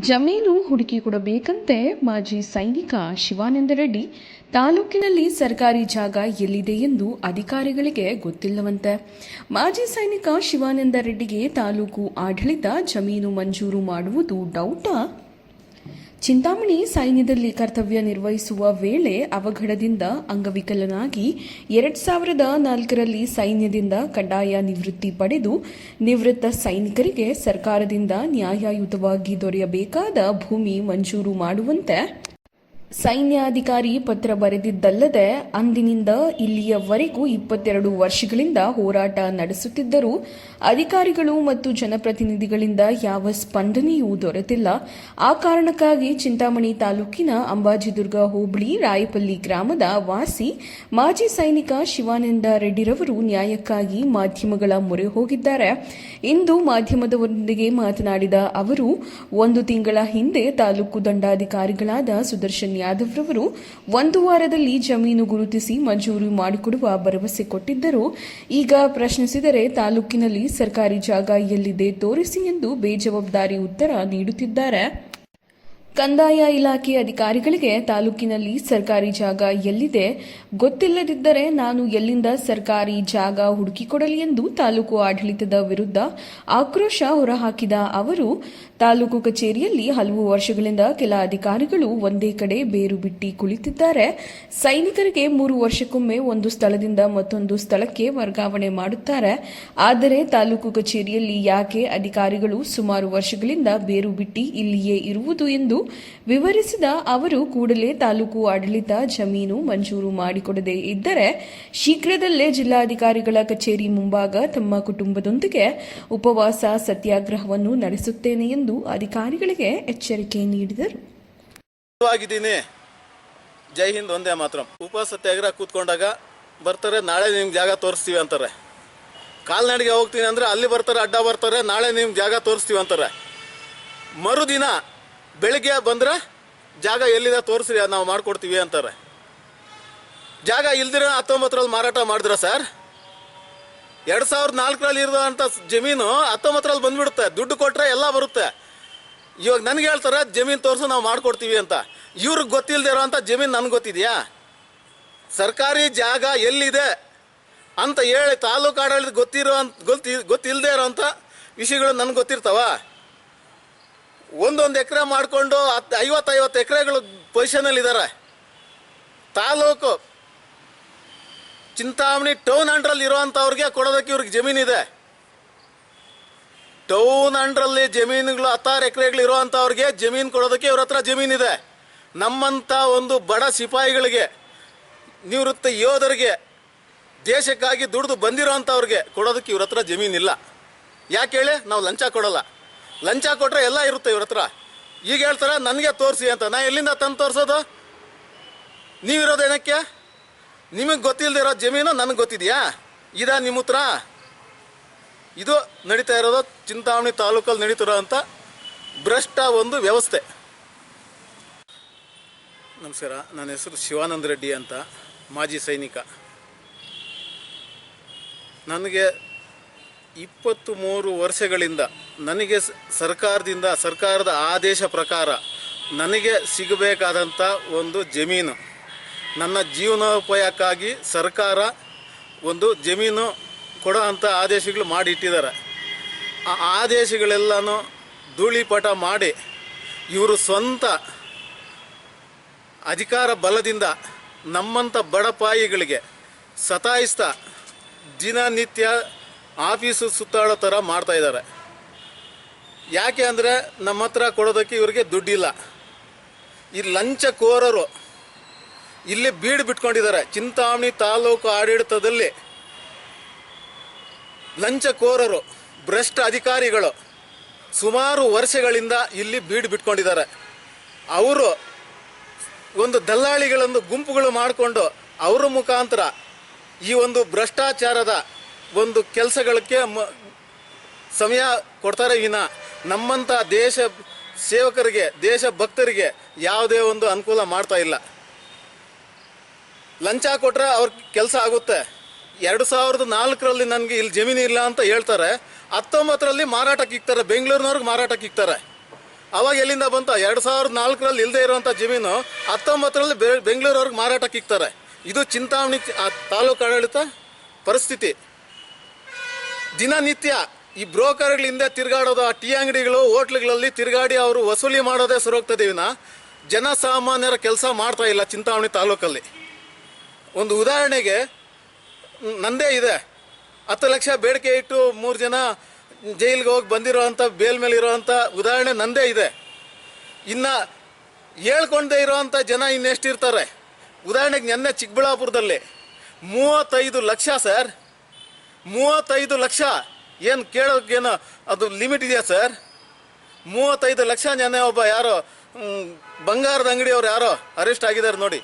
ಜಮೀನು ಹುಡುಕಿ ಕೊಡಬೇಕಂತೆ ಮಾಜಿ ಸೈನಿಕ ಶಿವಾನಂದ ರೆಡ್ಡಿ. ತಾಲೂಕಿನಲ್ಲಿ ಸರ್ಕಾರಿ ಜಾಗ ಎಲ್ಲಿದೆ ಎಂದು ಅಧಿಕಾರಿಗಳಿಗೆ ಗೊತ್ತಿಲ್ಲವಂತೆ. ಮಾಜಿ ಸೈನಿಕ ಶಿವಾನಂದ ರೆಡ್ಡಿಗೆ ತಾಲೂಕು ಆಡಳಿತ ಜಮೀನು ಮಂಜೂರು ಮಾಡುವುದು ಡೌಟಾ? ಚಿಂತಾಮಣಿ ಸೈನ್ಯದಲ್ಲಿ ಕರ್ತವ್ಯ ನಿರ್ವಹಿಸುವ ವೇಳೆ ಅವಘಡದಿಂದ ಅಂಗವಿಕಲನಾಗಿ ಎರಡ್ ಸಾವಿರದ ನಾಲ್ಕರಲ್ಲಿ ಸೈನ್ಯದಿಂದ ಕಡ್ಡಾಯ ನಿವೃತ್ತಿ ಪಡೆದು ನಿವೃತ್ತ ಸೈನಿಕರಿಗೆ ಸರ್ಕಾರದಿಂದ ನ್ಯಾಯಯುತವಾಗಿ ದೊರೆಯಬೇಕಾದ ಭೂಮಿ ಮಂಜೂರು ಮಾಡುವಂತೆ ಸೈನ್ಯಾಧಿಕಾರಿ ಪತ್ರ ಬರೆದಿದ್ದಲ್ಲದೆ ಅಂದಿನಿಂದ ಇಲ್ಲಿಯವರೆಗೂ ಇಪ್ಪತ್ತೆರಡು ವರ್ಷಗಳಿಂದ ಹೋರಾಟ ನಡೆಸುತ್ತಿದ್ದರೂ ಅಧಿಕಾರಿಗಳು ಮತ್ತು ಜನಪ್ರತಿನಿಧಿಗಳಿಂದ ಯಾವ ಸ್ಪಂದನೆಯೂ ದೊರೆತಿಲ್ಲ. ಆ ಕಾರಣಕ್ಕಾಗಿ ಚಿಂತಾಮಣಿ ತಾಲೂಕಿನ ಅಂಬಾಜಿದುರ್ಗ ಹೋಬಳಿ ರಾಯಪಲ್ಲಿ ಗ್ರಾಮದ ವಾಸಿ ಮಾಜಿ ಸೈನಿಕ ಶಿವಾನಂದ ರೆಡ್ಡಿರವರು ನ್ಯಾಯಕ್ಕಾಗಿ ಮಾಧ್ಯಮಗಳ ಮೊರೆ ಹೋಗಿದ್ದಾರೆ. ಇಂದು ಮಾಧ್ಯಮದವರೊಂದಿಗೆ ಮಾತನಾಡಿದ ಅವರು, ಒಂದು ತಿಂಗಳ ಹಿಂದೆ ತಾಲೂಕು ದಂಡಾಧಿಕಾರಿಗಳಾದ ಸುದರ್ಶನ್ ಯಾದವ್ ರವರು ಒಂದು ವಾರದಲ್ಲಿ ಜಮೀನು ಗುರುತಿಸಿ ಮಂಜೂರು ಮಾಡಿಕೊಡುವ ಭರವಸೆ ಕೊಟ್ಟಿದ್ದರು. ಈಗ ಪ್ರಶ್ನಿಸಿದರೆ ತಾಲೂಕಿನಲ್ಲಿ ಸರ್ಕಾರಿ ಜಾಗ ಎಲ್ಲಿದೆ ತೋರಿಸಿ ಎಂದು ಬೇಜವಾಬ್ದಾರಿ ಉತ್ತರ ನೀಡುತ್ತಿದ್ದಾರೆ. ಕಂದಾಯ ಇಲಾಖೆ ಅಧಿಕಾರಿಗಳಿಗೆ ತಾಲೂಕಿನಲ್ಲಿ ಸರ್ಕಾರಿ ಜಾಗ ಎಲ್ಲಿದೆ ಗೊತ್ತಿಲ್ಲದಿದ್ದರೆ ನಾನು ಎಲ್ಲಿಂದ ಸರ್ಕಾರಿ ಜಾಗ ಹುಡುಕಿಕೊಡಲಿ ಎಂದು ತಾಲೂಕು ಆಡಳಿತದ ವಿರುದ್ಧ ಆಕ್ರೋಶ ಹೊರಹಾಕಿದ ಅವರು, ತಾಲೂಕು ಕಚೇರಿಯಲ್ಲಿ ಹಲವು ವರ್ಷಗಳಿಂದ ಕೆಲ ಅಧಿಕಾರಿಗಳು ಒಂದೇ ಕಡೆ ಬೇರು ಬಿಟ್ಟಿ ಕುಳಿತಿದ್ದಾರೆ. ಸೈನಿಕರಿಗೆ ಮೂರು ವರ್ಷಕ್ಕೊಮ್ಮೆ ಒಂದು ಸ್ಥಳದಿಂದ ಮತ್ತೊಂದು ಸ್ಥಳಕ್ಕೆ ವರ್ಗಾವಣೆ ಮಾಡುತ್ತಾರೆ. ಆದರೆ ತಾಲೂಕು ಕಚೇರಿಯಲ್ಲಿ ಯಾಕೆ ಅಧಿಕಾರಿಗಳು ಸುಮಾರು ವರ್ಷಗಳಿಂದ ಬೇರು ಬಿಟ್ಟಿ ಇಲ್ಲಿಯೇ ಇರುವುದು ಎಂದು ವಿವರಿಸಿದ ಅವರು ಕೂಡಲೇ ತಾಲೂಕು ಆಡಳಿತ ಜಮೀನು ಮಂಜೂರು ಮಾಡಿಕೊಡದೇ ಇದ್ದರೆ ಶೀಘ್ರದಲ್ಲೇ ಜಿಲ್ಲಾಧಿಕಾರಿಗಳ ಕಚೇರಿ ಮುಂಭಾಗ ತಮ್ಮ ಕುಟುಂಬದೊಂದಿಗೆ ಉಪವಾಸ ಸತ್ಯಾಗ್ರಹವನ್ನು ನಡೆಸುತ್ತೇನೆ ಎಂದು ಅಧಿಕಾರಿಗಳಿಗೆ ಎಚ್ಚರಿಕೆ ನೀಡಿದರು. ಜೈ ಹಿಂದ್, ಒಂದೇ ಮಾತ್ರ ಉಪ ಸತ್ಯಾಗ್ರಹ ಕೂತ್ಕೊಂಡಾಗ ಬರ್ತಾರೆ, ನಾಳೆ ನಿಮ್ಗೆ ಜಾಗ ತೋರಿಸ್ತೀವಿ ಅಂತಾರೆ. ಕಾಲ್ನಡಿಗೆ ಹೋಗ್ತೀನಿ ಅಂದ್ರೆ ಅಲ್ಲಿ ಬರ್ತಾರೆ, ಅಡ್ಡ ಬರ್ತಾರೆ, ನಾಳೆ ನಿಮ್ಗೆ ಜಾಗ ತೋರಿಸ್ತೀವಿ ಅಂತಾರೆ. ಮರುದಿನ ಬೆಳಿಗ್ಗೆ ಬಂದ್ರೆ ಜಾಗ ಎಲ್ಲಿದೆ ತೋರಿಸ್ರಿ ನಾವು ಮಾಡಿಕೊಡ್ತೀವಿ ಅಂತಾರೆ. ಜಾಗ ಇಲ್ದಿರ ಹತ್ತೊಂಬತ್ತರಲ್ಲಿ ಮಾರಾಟ ಮಾಡಿದ್ರ ಸರ್? ಎರಡು ಸಾವಿರದ ನಾಲ್ಕರಲ್ಲಿ ಇರೋಂಥ ಜಮೀನು ಹತ್ತೊಂಬತ್ತರಲ್ಲಿ ಬಂದ್ಬಿಡುತ್ತೆ. ದುಡ್ಡು ಕೊಟ್ಟರೆ ಎಲ್ಲ ಬರುತ್ತೆ. ಇವಾಗ ನನಗೆ ಹೇಳ್ತಾರೆ, ಜಮೀನು ತೋರಿಸು, ನಾವು ಮಾಡಿಕೊಡ್ತೀವಿ ಅಂತ. ಇವ್ರಿಗೆ ಗೊತ್ತಿಲ್ಲದೆ ಇರೋಂಥ ಜಮೀನು ನನಗೆ ಗೊತ್ತಿದೆಯಾ? ಸರ್ಕಾರಿ ಜಾಗ ಎಲ್ಲಿದೆ ಅಂತ ಹೇಳಿ ತಾಲೂಕು ಆಡಳಿತ ಗೊತ್ತಿರೋ ಗೊತ್ತಿ ಗೊತ್ತಿಲ್ಲದೆ ಇರೋಂಥ ವಿಷಯಗಳು ನನಗೆ ಗೊತ್ತಿರ್ತಾವ. ಒಂದೊಂದು ಎಕರೆ ಮಾಡಿಕೊಂಡು ಹತ್ತು ಐವತ್ತೈವತ್ತು ಎಕರೆಗಳು ಪೊಸಿಷನಲ್ಲಿ ಇದ್ದಾರೆ ತಾಲೂಕು ಚಿಂತಾಮಣಿ ಟೌನ್ ಅಂಡ್ರಲ್ಲಿ ಇರೋವಂಥವ್ರಿಗೆ ಕೊಡೋದಕ್ಕೆ ಇವ್ರಿಗೆ ಜಮೀನಿದೆ ಟೌನ್ ಅಂಡ್ರಲ್ಲಿ ಜಮೀನುಗಳು ಹತ್ತಾರು ಎಕರೆಗಳು ಇರೋವಂಥವ್ರಿಗೆ ಜಮೀನು ಕೊಡೋದಕ್ಕೆ ಇವ್ರ ಹತ್ರ ಜಮೀನಿದೆ ನಮ್ಮಂಥ ಒಂದು ಬಡ ಸಿಪಾಯಿಗಳಿಗೆ, ನಿವೃತ್ತ ಯೋಧರಿಗೆ, ದೇಶಕ್ಕಾಗಿ ದುಡಿದು ಬಂದಿರೋವಂಥವ್ರಿಗೆ ಕೊಡೋದಕ್ಕೆ ಇವ್ರ ಹತ್ರ ಜಮೀನಿಲ್ಲ ಯಾಕೆ ಹೇಳಿ? ನಾವು ಲಂಚ ಕೊಡಲ್ಲ. ಲಂಚ ಕೊಟ್ಟರೆ ಎಲ್ಲ ಇರುತ್ತೆ ಇವ್ರ ಹತ್ರ. ಈಗ ಹೇಳ್ತಾರೆ, ನನಗೆ ತೋರಿಸಿ ಅಂತ. ನಾ ಎಲ್ಲಿಂದ ತಂದು ತೋರಿಸೋದು? ನೀವಿರೋದು ಏನಕ್ಕೆ? ನಿಮಗೆ ಗೊತ್ತಿಲ್ಲದಿರೋ ಜಮೀನು ನನಗೆ ಗೊತ್ತಿದೆಯಾ? ಇದಾ ನಿಮ್ಮ ಹತ್ರ? ಇದು ನಡೀತಾ ಇರೋದು ಚಿಂತಾಮಣಿ ತಾಲೂಕಲ್ಲಿ ನಡೀತಿರೋ ಅಂತ ಭ್ರಷ್ಟ ಒಂದು ವ್ಯವಸ್ಥೆ. ನಮಸ್ಕಾರ, ನನ್ನ ಹೆಸರು ಶಿವಾನಂದ ರೆಡ್ಡಿ ಅಂತ, ಮಾಜಿ ಸೈನಿಕ. ನನಗೆ ಇಪ್ಪತ್ತು ಮೂರು ವರ್ಷಗಳಿಂದ ನನಗೆ ಸರ್ಕಾರದಿಂದ, ಸರ್ಕಾರದ ಆದೇಶ ಪ್ರಕಾರ ನನಗೆ ಸಿಗಬೇಕಾದಂಥ ಒಂದು ಜಮೀನು. ನನ್ನ ಜೀವನೋಪಾಯಕ್ಕಾಗಿ ಸರ್ಕಾರ ಒಂದು ಜಮೀನು ಕೊಡೋ ಅಂಥ ಆದೇಶಗಳು ಮಾಡಿಟ್ಟಿದ್ದಾರೆ. ಆ ಆದೇಶಗಳೆಲ್ಲನೂ ಧೂಳಿಪಟ ಮಾಡಿ ಇವರು ಸ್ವಂತ ಅಧಿಕಾರ ಬಲದಿಂದ ನಮ್ಮಂಥ ಬಡಪಾಯಿಗಳಿಗೆ ಸತಾಯಿಸ್ತಾ ದಿನನಿತ್ಯ ಆಫೀಸು ಸುತ್ತಾಡೋ ಥರ ಮಾಡ್ತಾ ಇದ್ದಾರೆ. ಯಾಕೆ ಅಂದರೆ ನಮ್ಮ ಹತ್ರ ಕೊಡೋದಕ್ಕೆ ಇವರಿಗೆ ದುಡ್ಡಿಲ್ಲ. ಈ ಲಂಚ ಕೋರರು ಇಲ್ಲಿ ಬೀಡು ಬಿಟ್ಕೊಂಡಿದ್ದಾರೆ. ಚಿಂತಾಮಣಿ ತಾಲೂಕು ಆಡಳಿತದಲ್ಲಿ ಲಂಚಕೋರರು, ಭ್ರಷ್ಟ ಅಧಿಕಾರಿಗಳು ಸುಮಾರು ವರ್ಷಗಳಿಂದ ಇಲ್ಲಿ ಬೀಡು ಬಿಟ್ಕೊಂಡಿದ್ದಾರೆ. ಅವರು ಒಂದು ದಲ್ಲಾಳಿಗಳೊಂದು ಗುಂಪುಗಳು ಮಾಡಿಕೊಂಡು ಅವರ ಮುಖಾಂತರ ಈ ಒಂದು ಭ್ರಷ್ಟಾಚಾರದ ಒಂದು ಕೆಲಸಗಳಿಗೆ ಸಮಯ ಕೊಡ್ತಾರೆ ವಿನ. ನಮ್ಮಂಥ ದೇಶ ಸೇವಕರಿಗೆ, ದೇಶ ಭಕ್ತರಿಗೆ ಯಾವುದೇ ಒಂದು ಅನುಕೂಲ ಮಾಡ್ತಾ ಇಲ್ಲ. ಲಂಚ ಕೊಟ್ಟರೆ ಅವ್ರ ಕೆಲಸ ಆಗುತ್ತೆ. ಎರಡು ಸಾವಿರದ ನಾಲ್ಕರಲ್ಲಿ ನನಗೆ ಇಲ್ಲಿ ಜಮೀನು ಇಲ್ಲ ಅಂತ ಹೇಳ್ತಾರೆ. ಹತ್ತೊಂಬತ್ತರಲ್ಲಿ ಮಾರಾಟಕ್ಕೆ ಇಕ್ತಾರೆ ಬೆಂಗಳೂರಿನವ್ರಿಗೆ ಮಾರಾಟಕ್ಕೆ ಇಕ್ತಾರೆ ಅವಾಗ ಎಲ್ಲಿಂದ ಬಂತ? ಎರಡು ಸಾವಿರದ ನಾಲ್ಕರಲ್ಲಿ ಇಲ್ಲದೆ ಇರುವಂಥ ಜಮೀನು ಹತ್ತೊಂಬತ್ತರಲ್ಲಿ ಬೆಂಗಳೂರವ್ರಿಗೆ ಮಾರಾಟಕ್ಕೆ ಇಕ್ತಾರೆ ಇದು ಚಿಂತಾಮಣಿ ತಾಲೂಕು ಆಡಳಿತ ಪರಿಸ್ಥಿತಿ. ದಿನನಿತ್ಯ ಈ ಬ್ರೋಕರ್ಗಳಿಂದ ತಿರುಗಾಡೋದು, ಆ ಟೀ ಅಂಗಡಿಗಳು, ಹೋಟ್ಲುಗಳಲ್ಲಿ ತಿರುಗಾಡಿ ಅವರು ವಸೂಲಿ ಮಾಡೋದೇ ಸರೋಗ್ತದೆ ವಿನ ಜನಸಾಮಾನ್ಯರ ಕೆಲಸ ಮಾಡ್ತಾ ಇಲ್ಲ ಚಿಂತಾಮಣಿ ತಾಲೂಕಲ್ಲಿ. ಒಂದು ಉದಾಹರಣೆಗೆ, ನಂದೇ ಇದೆ. ಹತ್ತು ಲಕ್ಷ ಬೇಡಿಕೆ ಇಟ್ಟು ಮೂರು ಜನ ಜೈಲಿಗೆ ಹೋಗಿ ಬಂದಿರೋವಂಥ ಬೇಲ್ ಮೇಲೆ ಇರೋವಂಥ ಉದಾಹರಣೆ ನಂದೇ ಇದೆ. ಇನ್ನು ಹೇಳ್ಕೊಂಡೇ ಇರೋವಂಥ ಜನ ಇನ್ನೆಷ್ಟಿರ್ತಾರೆ? ಉದಾಹರಣೆಗೆ ನೆನ್ನೆ ಚಿಕ್ಕಬಳ್ಳಾಪುರದಲ್ಲಿ ಮೂವತ್ತೈದು ಲಕ್ಷ ಸರ್. ಮೂವತ್ತೈದು ಲಕ್ಷ. ಏನು ಕೇಳೋಕ್ಕೇನು ಅದು ಲಿಮಿಟ್ ಇದೆಯಾ ಸರ್? ಮೂವತ್ತೈದು ಲಕ್ಷ ನೆನೆ ಒಬ್ಬ ಯಾರೋ ಬಂಗಾರದ ಅಂಗಡಿಯವ್ರು ಯಾರೋ ಅರೆಸ್ಟ್ ಆಗಿದ್ದಾರೆ ನೋಡಿ.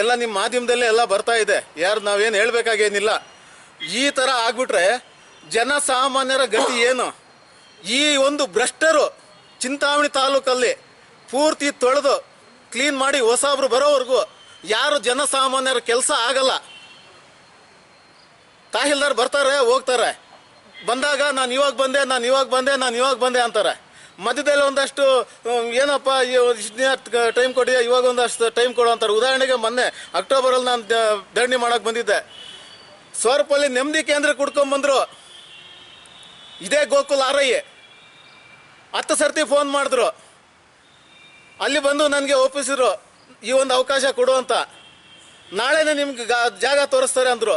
ಎಲ್ಲ ನಿಮ್ಮ ಮಾಧ್ಯಮದಲ್ಲೇ ಎಲ್ಲ ಬರ್ತಾ ಇದೆ. ಯಾರು ನಾವೇನು ಹೇಳಬೇಕಾಗೇನಿಲ್ಲ. ಈ ಥರ ಆಗ್ಬಿಟ್ರೆ ಜನಸಾಮಾನ್ಯರ ಗತಿ ಏನು? ಈ ಒಂದು ಭ್ರಷ್ಟರು ಚಿಂತಾಮಣಿ ತಾಲೂಕಲ್ಲಿ ಪೂರ್ತಿ ತೊಳೆದು, ಕ್ಲೀನ್ ಮಾಡಿ ಹೊಸಬ್ರು ಬರೋವರೆಗೂ ಯಾರು ಜನಸಾಮಾನ್ಯರ ಕೆಲಸ ಆಗಲ್ಲ. ತಹಶೀಲ್ದಾರ್ ಬರ್ತಾರೆ, ಹೋಗ್ತಾರೆ. ಬಂದಾಗ ನಾನು ಇವಾಗ ಬಂದೆ, ನಾನು ಇವಾಗ ಬಂದೆ, ನಾನು ಇವಾಗ ಬಂದೆ ಅಂತಾರೆ. ಮಧ್ಯದಲ್ಲಿ ಒಂದಷ್ಟು ಏನಪ್ಪ ಟೈಮ್ ಕೊಡಿ, ಇವಾಗ ಒಂದಷ್ಟು ಟೈಮ್ ಕೊಡು ಅಂತಾರೆ. ಉದಾಹರಣೆಗೆ ಮೊನ್ನೆ ಅಕ್ಟೋಬರಲ್ಲಿ ನಾನು ಧರಣಿ ಮಾಡಕ್ಕೆ ಬಂದಿದ್ದೆ. ಸ್ವರ್ಪಲ್ಲಿ ನೆಮ್ಮದಿ ಕೇಂದ್ರ ಕುಡ್ಕೊಂಬಂದರು. ಇದೇ ಗೋಕುಲ್ ಆರಯ್ಯ ಹತ್ತು ಸರ್ತಿ ಫೋನ್ ಮಾಡಿದ್ರು. ಅಲ್ಲಿ ಬಂದು ನನಗೆ ಒಪ್ಪಿಸಿದ್ರು, ಈ ಒಂದು ಅವಕಾಶ ಕೊಡು ಅಂತ. ನಾಳೆನೇ ನಿಮ್ಗೆ ಜಾಗ ತೋರಿಸ್ತಾರೆ ಅಂದರು.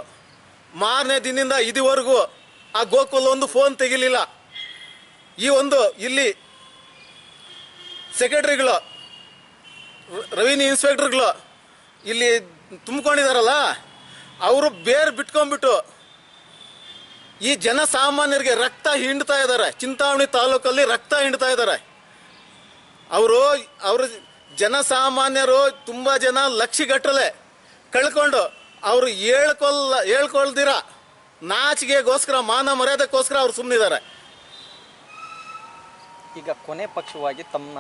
ಮಾರನೇ ದಿನದಿಂದ ಇದುವರೆಗೂ ಆ ಗೋಕುಲ್ ಒಂದು ಫೋನ್ ತೆಗಿಲಿಲ್ಲ. ಈ ಒಂದು ಇಲ್ಲಿ ಸೆಕ್ರೆಟರಿಗಳು ರೆವಿನ್ಯೂ ಇನ್ಸ್ಪೆಕ್ಟರ್ಗಳು ಇಲ್ಲಿ ತುಂಬ್ಕೊಂಡಿದಾರಲ್ಲ, ಅವರು ಬೇರೆ ಬಿಟ್ಕೊಂಡ್ಬಿಟ್ಟು ಈ ಜನಸಾಮಾನ್ಯರಿಗೆ ರಕ್ತ ಹಿಂಡ್ತಾ ಇದ್ದಾರೆ. ಚಿಂತಾಮಣಿ ತಾಲೂಕಲ್ಲಿ ರಕ್ತ ಹಿಂಡ್ತಾ ಇದ್ದಾರೆ. ಅವರು ಅವರು ಜನಸಾಮಾನ್ಯರು ತುಂಬ ಜನ ಲಕ್ಷಗಟ್ಟಲೆ ಕಳ್ಕೊಂಡು ಅವರು ಹೇಳ್ಕೊಲ್ಲ ಹೇಳ್ಕೊಳ್ದಿರ ನಾಚಿಗೆಗೋಸ್ಕರ ಮಾನ ಮರ್ಯಾದಕ್ಕೋಸ್ಕರ ಅವ್ರು ಸುಮ್ಮನಿದ್ದಾರೆ ಈಗ ಕೊನೆ ಪಕ್ಷವಾಗಿ ತಮ್ಮ